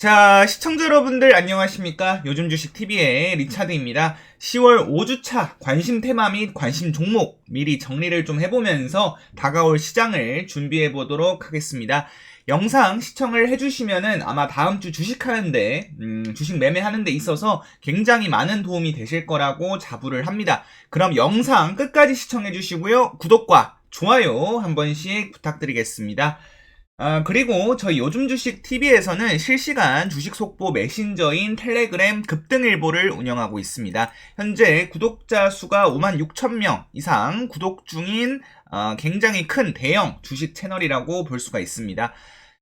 자, 시청자 여러분들 안녕하십니까? 요즘 주식 TV의 리차드입니다. 10월 5주차 관심 테마 및 관심 종목 미리 정리를 좀 해보면서 다가올 시장을 준비해 보도록 하겠습니다. 영상 시청을 해주시면은 아마 다음 주 주식하는데, 음, 주식 매매하는 데 있어서 굉장히 많은 도움이 되실 거라고 자부를 합니다. 그럼 영상 끝까지 시청해 주시고요. 구독과 좋아요 한 번씩 부탁드리겠습니다. 아, 그리고 저희 요즘 주식 TV에서는 실시간 주식 속보 메신저인 텔레그램 급등일보를 운영하고 있습니다. 현재 구독자 수가 5만 6천 명 이상 구독 중인 어, 굉장히 큰 대형 주식 채널이라고 볼 수가 있습니다.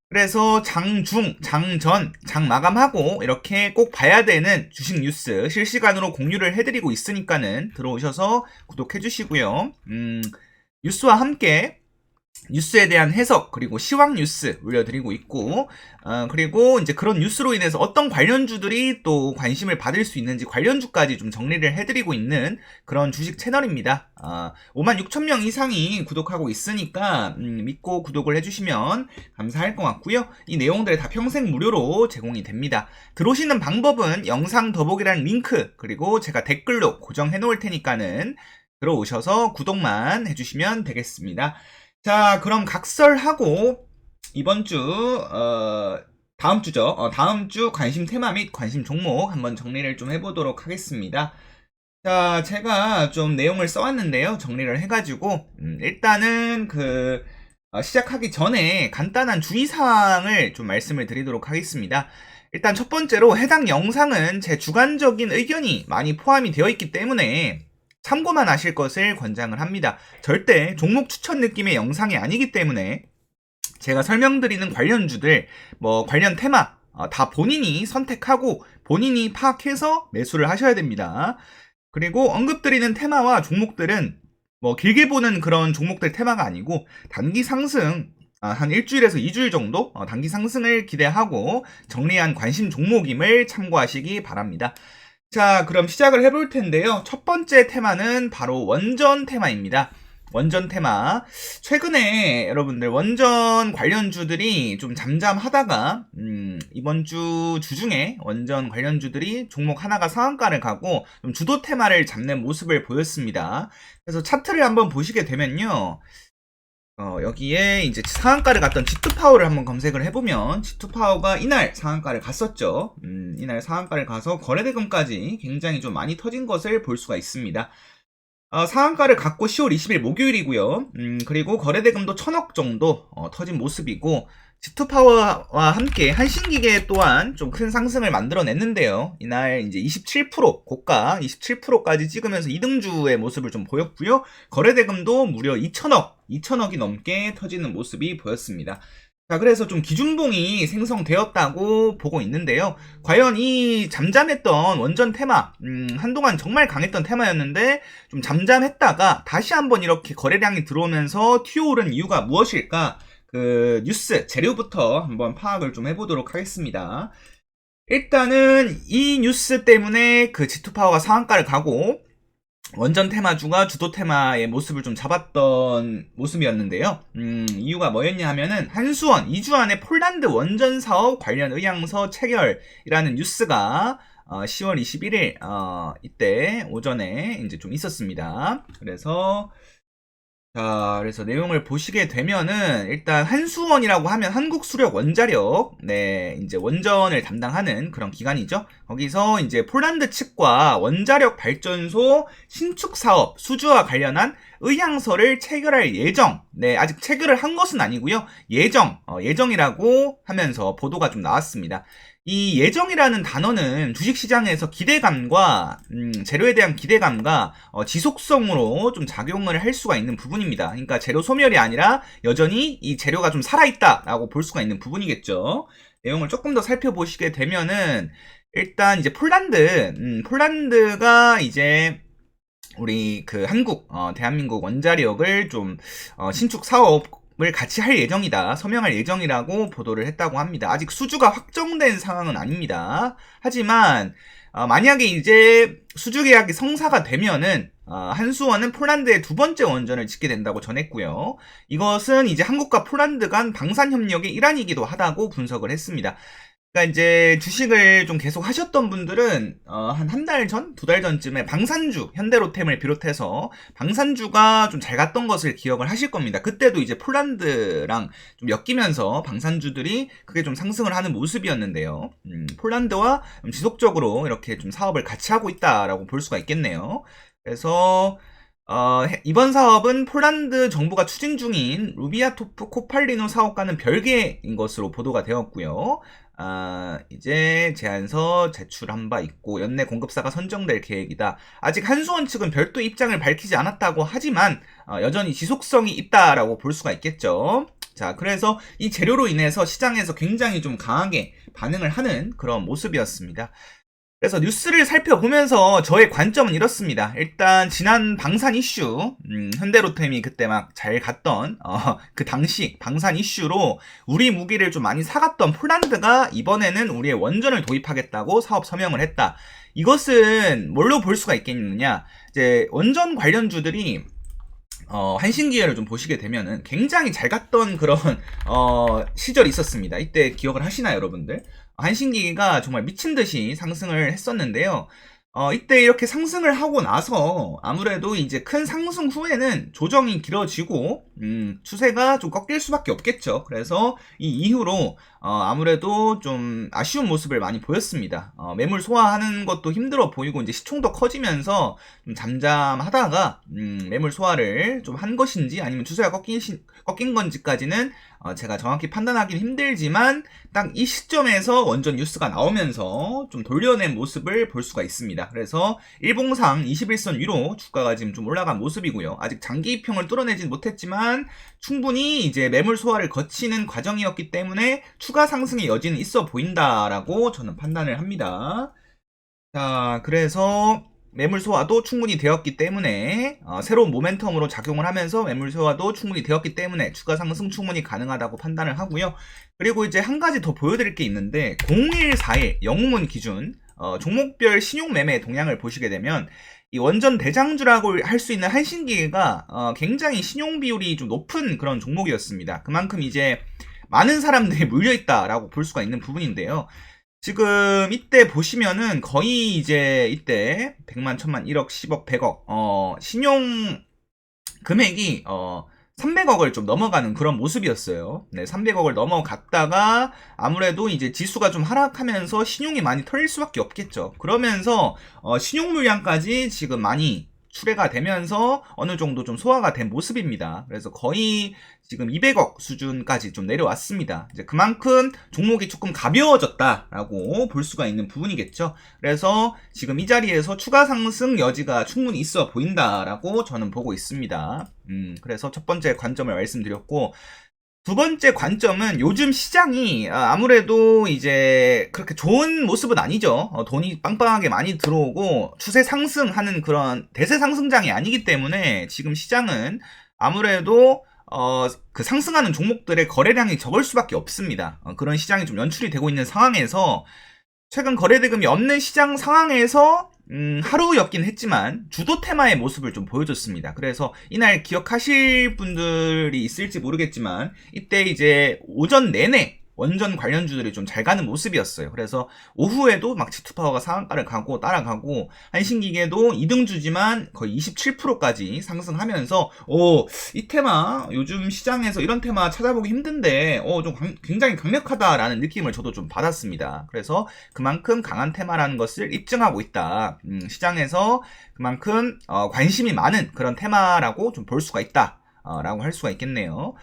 그래서 장중, 장전, 장 마감하고 이렇게 꼭 봐야 되는 주식 뉴스 실시간으로 공유를 해드리고 있으니까는 들어오셔서 구독해 주시고요. 음, 뉴스와 함께 뉴스에 대한 해석 그리고 시황 뉴스 올려드리고 있고 어, 그리고 이제 그런 뉴스로 인해서 어떤 관련주들이 또 관심을 받을 수 있는지 관련주까지 좀 정리를 해드리고 있는 그런 주식 채널입니다. 어, 5만 6천 명 이상이 구독하고 있으니까 음, 믿고 구독을 해주시면 감사할 것 같고요. 이 내용들이 다 평생 무료로 제공이 됩니다. 들어오시는 방법은 영상 더보기란 링크 그리고 제가 댓글로 고정해 놓을 테니까는 들어오셔서 구독만 해주시면 되겠습니다. 자, 그럼 각설하고 이번 주, 어, 다음 주죠. 어, 다음 주 관심 테마 및 관심 종목 한번 정리를 좀 해보도록 하겠습니다. 자, 제가 좀 내용을 써왔는데요. 정리를 해가지고, 음, 일단은 그, 어, 시작하기 전에 간단한 주의사항을 좀 말씀을 드리도록 하겠습니다. 일단 첫 번째로 해당 영상은 제 주관적인 의견이 많이 포함이 되어 있기 때문에 참고만 하실 것을 권장을 합니다. 절대 종목 추천 느낌의 영상이 아니기 때문에 제가 설명드리는 관련주들, 뭐 관련 테마 어, 다 본인이 선택하고 본인이 파악해서 매수를 하셔야 됩니다. 그리고 언급드리는 테마와 종목들은 뭐 길게 보는 그런 종목들 테마가 아니고 단기 상승 아, 한 일주일에서 2주일 정도 어, 단기 상승을 기대하고 정리한 관심 종목임을 참고하시기 바랍니다. 자, 그럼 시작을 해볼 텐데요. 첫 번째 테마는 바로 원전 테마입니다. 원전 테마. 최근에 여러분들 원전 관련주들이 좀 잠잠하다가, 음, 이번 주 주중에 원전 관련주들이 종목 하나가 상한가를 가고 좀 주도 테마를 잡는 모습을 보였습니다. 그래서 차트를 한번 보시게 되면요. 어, 여기에 이제 상한가를 갔던 G2파워를 한번 검색을 해보면 G2파워가 이날 상한가를 갔었죠. 음, 이날 상한가를 가서 거래대금까지 굉장히 좀 많이 터진 것을 볼 수가 있습니다. 어, 상한가를 갖고 10월 20일 목요일이고요. 음, 그리고 거래대금도 천억 정도 어, 터진 모습이고 G2 파워와 함께 한신기계 또한 좀 큰 상승을 만들어냈는데요. 이날 이제 27% 고가 27%까지 찍으면서 2등주의 모습을 좀 보였고요. 거래대금도 무려 2천억, 2천억이 넘게 터지는 모습이 보였습니다. 자, 그래서 좀 기준봉이 생성되었다고 보고 있는데요. 과연 이 잠잠했던 원전 테마, 음, 한동안 정말 강했던 테마였는데, 좀 잠잠했다가 다시 한번 이렇게 거래량이 들어오면서 튀어오른 이유가 무엇일까? 그 뉴스 재료부터 한번 파악을 좀 해보도록 하겠습니다. 일단은 이 뉴스 때문에 그 G2 파워가 상한가를 가고 원전 테마주가 주도 테마의 모습을 좀 잡았던 모습이었는데요. 음, 이유가 뭐였냐 하면은 한수원 2주 안에 폴란드 원전 사업 관련 의향서 체결이라는 뉴스가 어, 10월 21일 어, 이때 오전에 이제 좀 있었습니다. 그래서 자, 그래서 내용을 보시게 되면은 일단 한수원이라고 하면 한국 수력 원자력, 네, 이제 원전을 담당하는 그런 기관이죠. 거기서 이제 폴란드 측과 원자력 발전소 신축 사업 수주와 관련한 의향서를 체결할 예정. 네, 아직 체결을 한 것은 아니고요. 예정, 어, 예정이라고 하면서 보도가 좀 나왔습니다. 이 예정이라는 단어는 주식시장에서 기대감과 음, 재료에 대한 기대감과 어, 지속성으로 좀 작용을 할 수가 있는 부분입니다. 그러니까 재료 소멸이 아니라 여전히 이 재료가 좀 살아있다라고 볼 수가 있는 부분이겠죠. 내용을 조금 더 살펴보시게 되면은 일단 이제 폴란드, 음, 폴란드가 이제 우리 그 한국, 어, 대한민국 원자력을 좀 어, 신축 사업 을 같이 할 예정이다. 서명할 예정이라고 보도를 했다고 합니다. 아직 수주가 확정된 상황은 아닙니다. 하지만 어, 만약에 이제 수주 계약이 성사가 되면은 어, 한수원은 폴란드의 두 번째 원전을 짓게 된다고 전했고요. 이것은 이제 한국과 폴란드 간 방산 협력의 일환이기도 하다고 분석을 했습니다. 그러니까 이제 주식을 좀 계속 하셨던 분들은 어, 한한 달 전, 두 달 전쯤에 방산주, 현대로템을 비롯해서 방산주가 좀 잘 갔던 것을 기억을 하실 겁니다. 그때도 이제 폴란드랑 좀 엮이면서 방산주들이 크게 좀 상승을 하는 모습이었는데요. 음, 폴란드와 좀 지속적으로 이렇게 좀 사업을 같이 하고 있다라고 볼 수가 있겠네요. 그래서 어, 해- 이번 사업은 폴란드 정부가 추진 중인 루비아토프 코팔리노 사업과는 별개인 것으로 보도가 되었고요. 아, 이제 제안서 제출한 바 있고 연내 공급사가 선정될 계획이다. 아직 한수원 측은 별도 입장을 밝히지 않았다고 하지만 어, 여전히 지속성이 있다라고 볼 수가 있겠죠. 자, 그래서 이 재료로 인해서 시장에서 굉장히 좀 강하게 반응을 하는 그런 모습이었습니다. 그래서 뉴스를 살펴보면서 저의 관점은 이렇습니다. 일단 지난 방산 이슈, 음, 현대로템이 그때 막 잘 갔던 어, 그 당시 방산 이슈로 우리 무기를 좀 많이 사갔던 폴란드가 이번에는 우리의 원전을 도입하겠다고 사업 서명을 했다. 이것은 뭘로 볼 수가 있겠느냐? 이제 원전 관련주들이 어, 한신기회를 좀 보시게 되면은 굉장히 잘 갔던 그런 어, 시절이 있었습니다. 이때 기억을 하시나요, 여러분들? 한신기가 정말 미친 듯이 상승을 했었는데요. 어, 이때 이렇게 상승을 하고 나서 아무래도 이제 큰 상승 후에는 조정이 길어지고 음, 추세가 좀 꺾일 수밖에 없겠죠. 그래서 이 이후로 어, 아무래도 좀 아쉬운 모습을 많이 보였습니다. 어, 매물 소화하는 것도 힘들어 보이고 이제 시총도 커지면서 좀 잠잠하다가 음, 매물 소화를 좀 한 것인지 아니면 추세가 꺾인, 시- 꺾인 건지까지는 어, 제가 정확히 판단하기는 힘들지만 딱 이 시점에서 원전 뉴스가 나오면서 좀 돌려낸 모습을 볼 수가 있습니다. 그래서 일봉상 21선 위로 주가가 지금 좀 올라간 모습이고요. 아직 장기 입형을 뚫어내진 못했지만 충분히 이제 매물 소화를 거치는 과정이었기 때문에 추가 상승의 여지는 있어 보인다라고 저는 판단을 합니다. 자, 그래서 매물 소화도 충분히 되었기 때문에 어, 새로운 모멘텀으로 작용을 하면서 매물 소화도 충분히 되었기 때문에 추가 상승 충분히 가능하다고 판단을 하고요. 그리고 이제 한 가지 더 보여드릴 게 있는데 0141 영웅문 기준 어, 종목별 신용 매매 동향을 보시게 되면 이 원전 대장주라고 할 수 있는 한신기계가 어, 굉장히 신용 비율이 좀 높은 그런 종목이었습니다. 그만큼 이제 많은 사람들이 물려 있다라고 볼 수가 있는 부분인데요. 지금 이때 보시면은 거의 이제 이때 100만, 1000만, 1억, 10억, 100억 어 신용 금액이 어 300억을 좀 넘어가는 그런 모습이었어요. 네, 300억을 넘어갔다가 아무래도 이제 지수가 좀 하락하면서 신용이 많이 털릴 수밖에 없겠죠. 그러면서 어, 신용 물량까지 지금 많이 출회가 되면서 어느 정도 좀 소화가 된 모습입니다. 그래서 거의 지금 200억 수준까지 좀 내려왔습니다. 이제 그만큼 종목이 조금 가벼워졌다라고 볼 수가 있는 부분이겠죠. 그래서 지금 이 자리에서 추가 상승 여지가 충분히 있어 보인다라고 저는 보고 있습니다. 음, 그래서 첫 번째 관점을 말씀드렸고, 두 번째 관점은 요즘 시장이 아, 아무래도 이제 그렇게 좋은 모습은 아니죠. 어, 돈이 빵빵하게 많이 들어오고 추세 상승하는 그런 대세 상승장이 아니기 때문에 지금 시장은 아무래도 어, 그 상승하는 종목들의 거래량이 적을 수밖에 없습니다. 어, 그런 시장이 좀 연출이 되고 있는 상황에서 최근 거래 대금이 없는 시장 상황에서 음, 하루였긴 했지만 주도 테마의 모습을 좀 보여줬습니다. 그래서 이날 기억하실 분들이 있을지 모르겠지만 이때 이제 오전 내내 원전 관련주들이 좀 잘 가는 모습이었어요. 그래서 오후에도 막 지투파워가 상한가를 가고 따라가고 한신기계도 2등주지만 거의 27%까지 상승하면서 오, 이 테마 요즘 시장에서 이런 테마 찾아보기 힘든데 어, 좀 강- 굉장히 강력하다라는 느낌을 저도 좀 받았습니다. 그래서 그만큼 강한 테마라는 것을 입증하고 있다. 음, 시장에서 그만큼 어, 관심이 많은 그런 테마라고 좀 볼 수가 있다. 어, 라고 할 수가 있겠네요.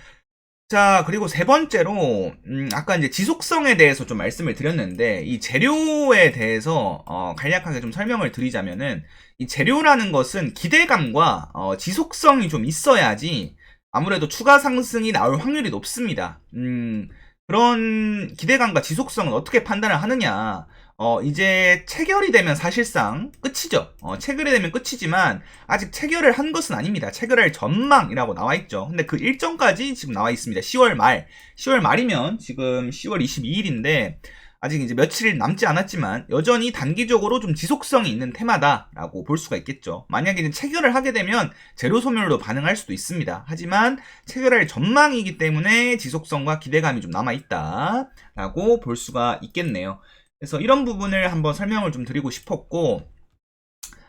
자, 그리고 세 번째로, 음, 아까 이제 지속성에 대해서 좀 말씀을 드렸는데, 이 재료에 대해서, 어, 간략하게 좀 설명을 드리자면은, 이 재료라는 것은 기대감과, 어, 지속성이 좀 있어야지, 아무래도 추가 상승이 나올 확률이 높습니다. 음, 그런 기대감과 지속성은 어떻게 판단을 하느냐. 어, 이제 체결이 되면 사실상 끝이죠. 어, 체결이 되면 끝이지만, 아직 체결을 한 것은 아닙니다. 체결할 전망이라고 나와 있죠. 근데 그 일정까지 지금 나와 있습니다. 10월 말. 10월 말이면 지금 10월 22일인데, 아직 이제 며칠 남지 않았지만 여전히 단기적으로 좀 지속성이 있는 테마다라고 볼 수가 있겠죠. 만약에 이제 체결을 하게 되면 제로 소멸로 반응할 수도 있습니다. 하지만 체결할 전망이기 때문에 지속성과 기대감이 좀 남아 있다라고 볼 수가 있겠네요. 그래서 이런 부분을 한번 설명을 좀 드리고 싶었고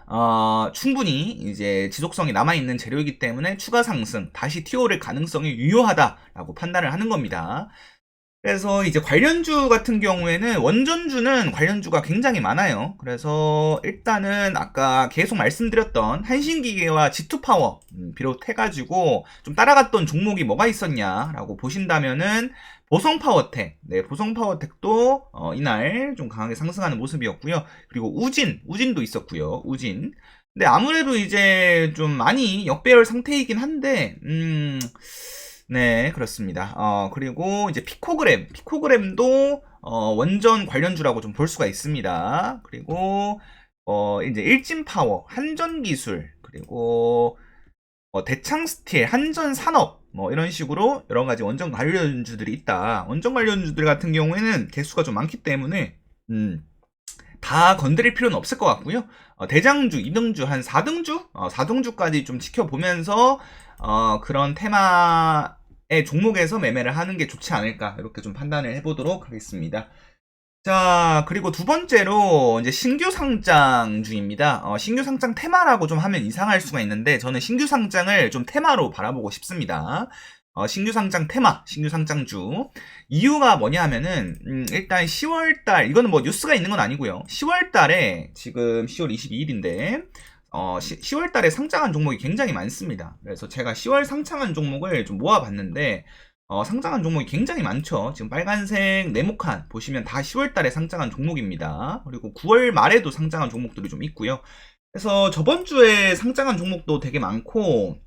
어, 충분히 이제 지속성이 남아있는 재료이기 때문에 추가 상승, 다시 TO를 가능성이 유효하다라고 판단을 하는 겁니다. 그래서 이제 관련주 같은 경우에는 원전주는 관련주가 굉장히 많아요. 그래서 일단은 아까 계속 말씀드렸던 한신기계와 G2파워 음, 비롯해가지고 좀 따라갔던 종목이 뭐가 있었냐라고 보신다면은 보성파워텍, 네 보성파워텍도 어, 이날 좀 강하게 상승하는 모습이었고요. 그리고 우진, 우진도 있었고요. 우진. 근데 아무래도 이제 좀 많이 역배열 상태이긴 한데 음. 네, 그렇습니다. 어, 그리고 이제 피코그램, 피코그램도 어, 원전 관련주라고 좀 볼 수가 있습니다. 그리고 어, 이제 일진 파워, 한전 기술, 그리고 어, 대창 스틸, 한전 산업, 뭐 이런 식으로 여러 가지 원전 관련주들이 있다. 원전 관련주들 같은 경우에는 개수가 좀 많기 때문에 음, 다 건드릴 필요는 없을 것 같고요. 어, 대장주, 2등주, 한 4등주, 어, 4등주까지 좀 지켜보면서 어, 그런 테마의 종목에서 매매를 하는 게 좋지 않을까 이렇게 좀 판단을 해보도록 하겠습니다. 자, 그리고 두 번째로 이제 신규 상장주입니다. 어, 신규 상장 테마라고 좀 하면 이상할 수가 있는데 저는 신규 상장을 좀 테마로 바라보고 싶습니다. 어, 신규 상장 테마, 신규 상장주. 이유가 뭐냐 하면은, 음, 일단 10월 달, 이거는 뭐 뉴스가 있는 건 아니고요. 10월 달에, 지금 10월 22일인데, 어, 10월 달에 상장한 종목이 굉장히 많습니다. 그래서 제가 10월 상장한 종목을 좀 모아봤는데, 어, 상장한 종목이 굉장히 많죠. 지금 빨간색 네모칸 보시면 다 10월 달에 상장한 종목입니다. 그리고 9월 말에도 상장한 종목들이 좀 있고요. 그래서 저번 주에 상장한 종목도 되게 많고,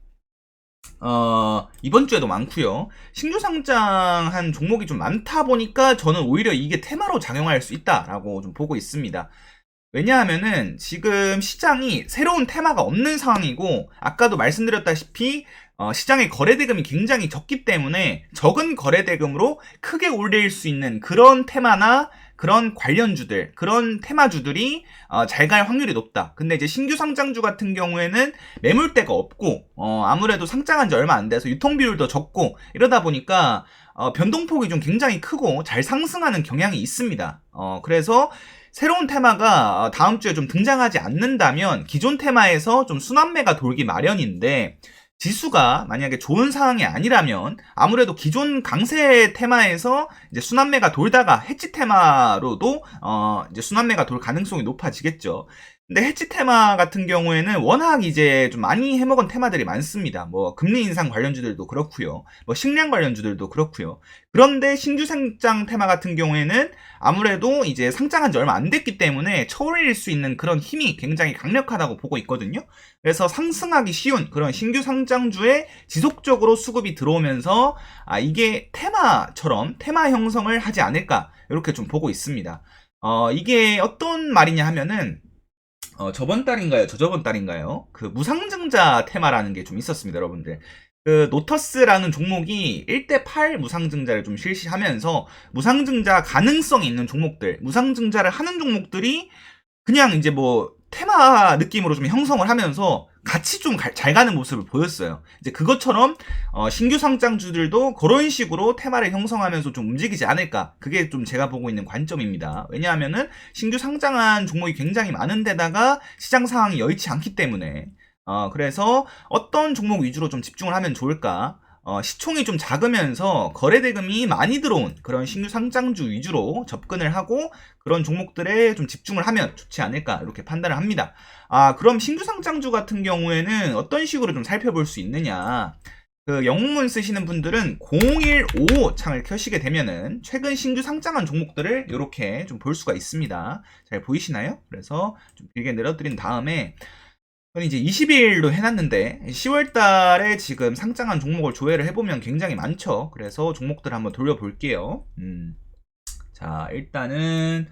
어, 이번 주에도 많고요. 신규 상장한 종목이 좀 많다 보니까 저는 오히려 이게 테마로 작용할 수 있다라고 좀 보고 있습니다. 왜냐하면은 지금 시장이 새로운 테마가 없는 상황이고 아까도 말씀드렸다시피 어, 시장의 거래대금이 굉장히 적기 때문에 적은 거래대금으로 크게 올릴 수 있는 그런 테마나 그런 관련주들, 그런 테마주들이 어, 잘 갈 확률이 높다. 근데 이제 신규 상장주 같은 경우에는 매물대가 없고 어, 아무래도 상장한 지 얼마 안 돼서 유통 비율도 적고 이러다 보니까 어, 변동폭이 좀 굉장히 크고 잘 상승하는 경향이 있습니다. 어, 그래서 새로운 테마가 다음 주에 좀 등장하지 않는다면 기존 테마에서 좀 순환매가 돌기 마련인데 지수가 만약에 좋은 상황이 아니라면 아무래도 기존 강세 테마에서 이제 순환매가 돌다가 해치 테마로도 어 이제 순환매가 돌 가능성이 높아지겠죠. 근데 해치 테마 같은 경우에는 워낙 이제 좀 많이 해먹은 테마들이 많습니다. 뭐 금리 인상 관련주들도 그렇고요. 뭐 식량 관련주들도 그렇고요. 그런데 신규 상장 테마 같은 경우에는 아무래도 이제 상장한 지 얼마 안 됐기 때문에 처올릴 수 있는 그런 힘이 굉장히 강력하다고 보고 있거든요. 그래서 상승하기 쉬운 그런 신규 상장주에 지속적으로 수급이 들어오면서 아 이게 테마처럼 테마 형성을 하지 않을까 이렇게 좀 보고 있습니다. 어 이게 어떤 말이냐 하면은 어, 저번 달인가요? 저저번 달인가요? 그 무상증자 테마라는 게 좀 있었습니다, 여러분들. 그 노터스라는 종목이 1대8 무상증자를 좀 실시하면서 무상증자 가능성이 있는 종목들, 무상증자를 하는 종목들이 그냥 이제 뭐 테마 느낌으로 좀 형성을 하면서 같이 좀 잘 가는 모습을 보였어요. 이제 그것처럼 어, 신규 상장주들도 그런 식으로 테마를 형성하면서 좀 움직이지 않을까. 그게 좀 제가 보고 있는 관점입니다. 왜냐하면은 신규 상장한 종목이 굉장히 많은데다가 시장 상황이 여의치 않기 때문에 어, 그래서 어떤 종목 위주로 좀 집중을 하면 좋을까? 어, 시총이 좀 작으면서 거래대금이 많이 들어온 그런 신규 상장주 위주로 접근을 하고 그런 종목들에 좀 집중을 하면 좋지 않을까 이렇게 판단을 합니다. 아, 그럼 신규 상장주 같은 경우에는 어떤 식으로 좀 살펴볼 수 있느냐? 그 영문 쓰시는 분들은 015 창을 켜시게 되면은 최근 신규 상장한 종목들을 이렇게 좀 볼 수가 있습니다. 잘 보이시나요? 그래서 좀 길게 내려드린 다음에 저는 이제 20일로 해놨는데 10월 달에 지금 상장한 종목을 조회를 해보면 굉장히 많죠. 그래서 종목들 한번 돌려볼게요. 음. 자, 일단은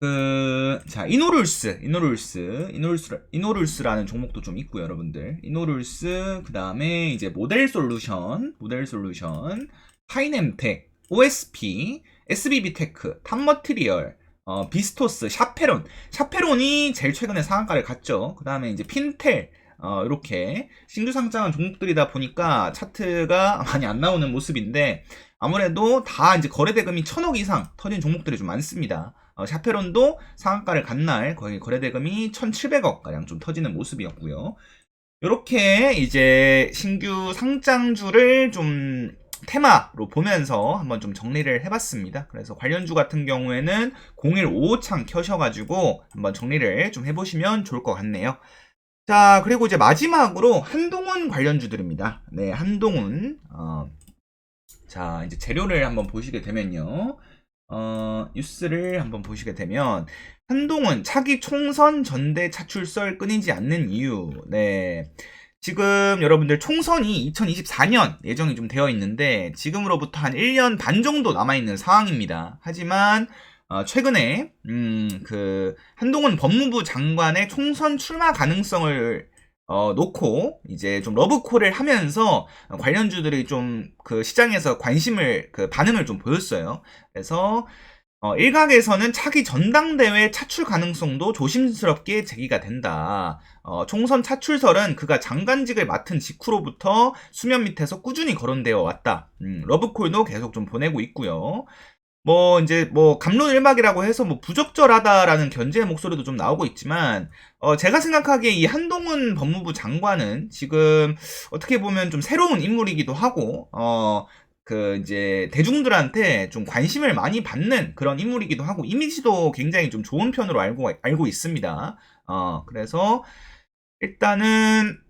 그, 자, 이노룰스, 이노룰스, 이노룰스, 이노룰스라는 종목도 좀 있고요, 여러분들. 이노룰스, 그 다음에 이제 모델 솔루션, 모델 솔루션, 파이넴텍, OSP, SBB테크, 탑머티리얼, 어, 비스토스, 샤페론. 샤페론이 제일 최근에 상한가를 갔죠. 그 다음에 이제 핀텔, 어, 이렇게 신규 상장한 종목들이다 보니까 차트가 많이 안 나오는 모습인데 아무래도 다 이제 거래 대금이 천억 이상 터진 종목들이 좀 많습니다. 어, 샤페론도 상한가를 간 날 거의 거래 대금이 1,700억 가량 좀 터지는 모습이었고요. 이렇게 이제 신규 상장주를 좀 테마로 보면서 한번 좀 정리를 해봤습니다. 그래서 관련주 같은 경우에는 0155창 켜셔가지고 한번 정리를 좀 해보시면 좋을 것 같네요. 자, 그리고 이제 마지막으로 한동훈 관련주들입니다. 네, 한동훈. 어, 자, 이제 재료를 한번 보시게 되면요. 어, 뉴스를 한번 보시게 되면, 한동훈 차기 총선 전대 차출설 끊이지 않는 이유. 네. 지금 여러분들 총선이 2024년 예정이 좀 되어 있는데, 지금으로부터 한 1년 반 정도 남아있는 상황입니다. 하지만, 어, 최근에, 음, 그, 한동훈 법무부 장관의 총선 출마 가능성을 어, 놓고 이제 좀 러브콜을 하면서 관련주들이 좀 그 시장에서 관심을 그 반응을 좀 보였어요. 그래서 어, 일각에서는 차기 전당대회 차출 가능성도 조심스럽게 제기가 된다. 어, 총선 차출설은 그가 장관직을 맡은 직후로부터 수면 밑에서 꾸준히 거론되어 왔다. 음, 러브콜도 계속 좀 보내고 있고요. 뭐 이제 뭐 감론을박이라고 해서 뭐 부적절하다라는 견제의 목소리도 좀 나오고 있지만 어 제가 생각하기에 이 한동훈 법무부 장관은 지금 어떻게 보면 좀 새로운 인물이기도 하고 어 그 이제 대중들한테 좀 관심을 많이 받는 그런 인물이기도 하고 이미지도 굉장히 좀 좋은 편으로 알고 알고 있습니다. 어 그래서 일단은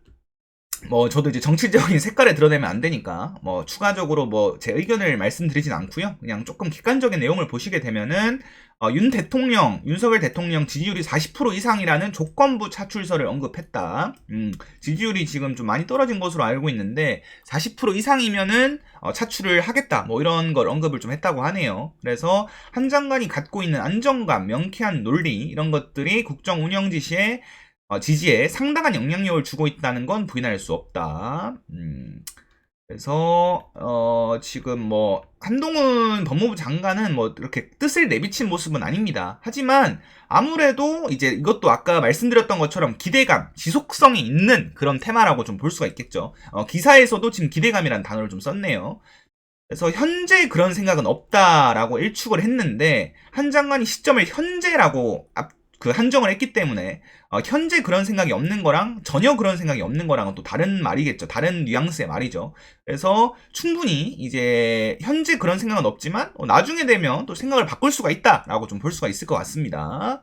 뭐 저도 이제 정치적인 색깔을 드러내면 안 되니까 뭐 추가적으로 뭐 제 의견을 말씀드리진 않고요. 그냥 조금 객관적인 내용을 보시게 되면은 어, 윤 대통령, 윤석열 대통령 지지율이 40% 이상이라는 조건부 차출설을 언급했다. 음, 지지율이 지금 좀 많이 떨어진 것으로 알고 있는데 40% 이상이면은 어, 차출을 하겠다. 뭐 이런 걸 언급을 좀 했다고 하네요. 그래서 한 장관이 갖고 있는 안정감, 명쾌한 논리 이런 것들이 국정 운영 지시에 어, 지지에 상당한 영향력을 주고 있다는 건 부인할 수 없다. 음, 그래서 어, 지금 뭐 한동훈 법무부 장관은 뭐 이렇게 뜻을 내비친 모습은 아닙니다. 하지만 아무래도 이제 이것도 아까 말씀드렸던 것처럼 기대감, 지속성이 있는 그런 테마라고 좀 볼 수가 있겠죠. 어, 기사에서도 지금 기대감이라는 단어를 좀 썼네요. 그래서 현재 그런 생각은 없다라고 일축을 했는데 한 장관이 시점을 현재라고 앞, 그 한정을 했기 때문에 어, 현재 그런 생각이 없는 거랑 전혀 그런 생각이 없는 거랑은 또 다른 말이겠죠. 다른 뉘앙스의 말이죠. 그래서 충분히 이제 현재 그런 생각은 없지만 어, 나중에 되면 또 생각을 바꿀 수가 있다라고 좀 볼 수가 있을 것 같습니다.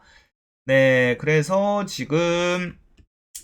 네, 그래서 지금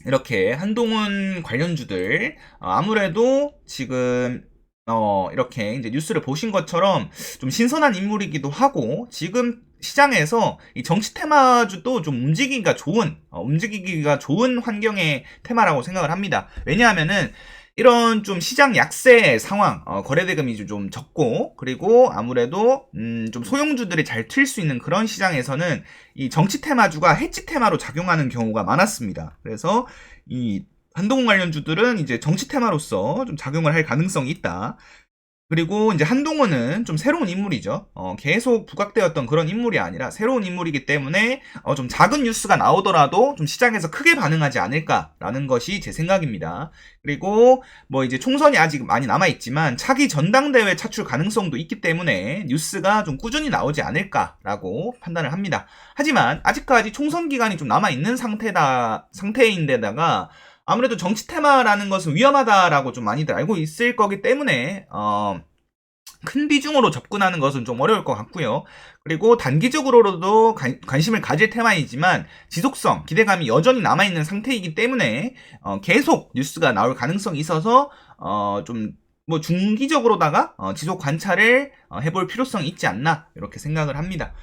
이렇게 한동훈 관련주들 어, 아무래도 지금 어, 이렇게 이제 뉴스를 보신 것처럼 좀 신선한 인물이기도 하고 지금 시장에서 이 정치 테마주도 좀 움직이기가 좋은 어, 움직이기가 좋은 환경의 테마라고 생각을 합니다. 왜냐하면은 이런 좀 시장 약세 상황, 어, 거래 대금이 좀 적고, 그리고 아무래도, 음, 좀 소형주들이 잘 튈 수 있는 그런 시장에서는 이 정치 테마주가 해지 테마로 작용하는 경우가 많았습니다. 그래서 이 한동훈 관련 주들은 이제 정치 테마로서 좀 작용을 할 가능성이 있다. 그리고 이제 한동훈은 좀 새로운 인물이죠. 어, 계속 부각되었던 그런 인물이 아니라 새로운 인물이기 때문에 어, 좀 작은 뉴스가 나오더라도 좀 시장에서 크게 반응하지 않을까라는 것이 제 생각입니다. 그리고 뭐 이제 총선이 아직 많이 남아 있지만 차기 전당대회 차출 가능성도 있기 때문에 뉴스가 좀 꾸준히 나오지 않을까라고 판단을 합니다. 하지만 아직까지 총선 기간이 좀 남아 있는 상태다 상태인데다가 아무래도 정치 테마라는 것은 위험하다라고 좀 많이들 알고 있을 거기 때문에 어, 큰 비중으로 접근하는 것은 좀 어려울 것 같고요. 그리고 단기적으로도 관, 관심을 가질 테마이지만 지속성, 기대감이 여전히 남아있는 상태이기 때문에 어, 계속 뉴스가 나올 가능성이 있어서 어, 좀 뭐 중기적으로다가 어, 지속 관찰을 어, 해볼 필요성이 있지 않나 이렇게 생각을 합니다.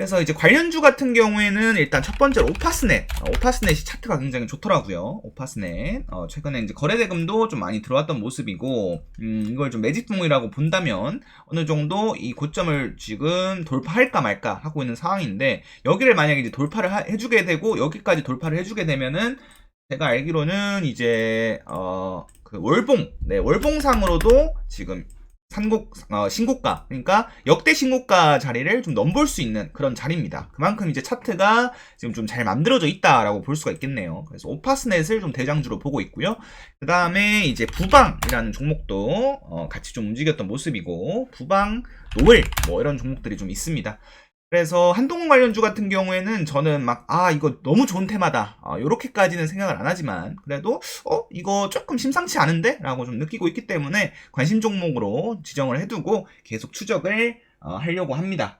그래서 이제 관련주 같은 경우에는 일단 첫 번째로 오파스넷. 어, 오파스넷이 차트가 굉장히 좋더라고요. 오파스넷. 어, 최근에 이제 거래대금도 좀 많이 들어왔던 모습이고, 음, 이걸 좀 매직봉이라고 본다면 어느 정도 이 고점을 지금 돌파할까 말까 하고 있는 상황인데, 여기를 만약에 이제 돌파를 하, 해주게 되고, 여기까지 돌파를 해주게 되면은, 제가 알기로는 이제, 어, 그 월봉, 네, 월봉상으로도 지금 산곡 어, 신고가 그러니까 역대 신고가 자리를 좀 넘볼 수 있는 그런 자리입니다. 그만큼 이제 차트가 지금 좀 잘 만들어져 있다라고 볼 수가 있겠네요. 그래서 오파스넷을 좀 대장주로 보고 있고요. 그 다음에 이제 부방이라는 종목도 어, 같이 좀 움직였던 모습이고 부방, 노을 뭐 이런 종목들이 좀 있습니다. 그래서 한동훈 관련주 같은 경우에는 저는 막 아 이거 너무 좋은 테마다 아, 이렇게까지는 생각을 안 하지만 그래도 어 이거 조금 심상치 않은데 라고 좀 느끼고 있기 때문에 관심 종목으로 지정을 해두고 계속 추적을 어, 하려고 합니다.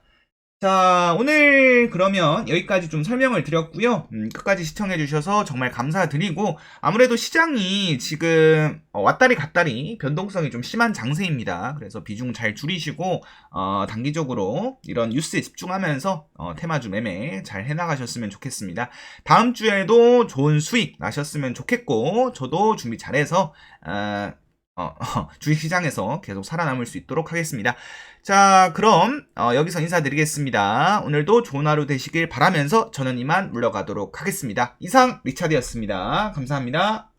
자, 오늘 그러면 여기까지 좀 설명을 드렸고요. 음, 끝까지 시청해 주셔서 정말 감사드리고, 아무래도 시장이 지금 어, 왔다리 갔다리 변동성이 좀 심한 장세입니다. 그래서 비중 잘 줄이시고, 어, 단기적으로 이런 뉴스에 집중하면서 어, 테마주 매매 잘 해나가셨으면 좋겠습니다. 다음 주에도 좋은 수익 나셨으면 좋겠고, 저도 준비 잘해서, 어, 어, 주식시장에서 계속 살아남을 수 있도록 하겠습니다. 자, 그럼 어, 여기서 인사드리겠습니다. 오늘도 좋은 하루 되시길 바라면서 저는 이만 물러가도록 하겠습니다. 이상 리차드였습니다. 감사합니다.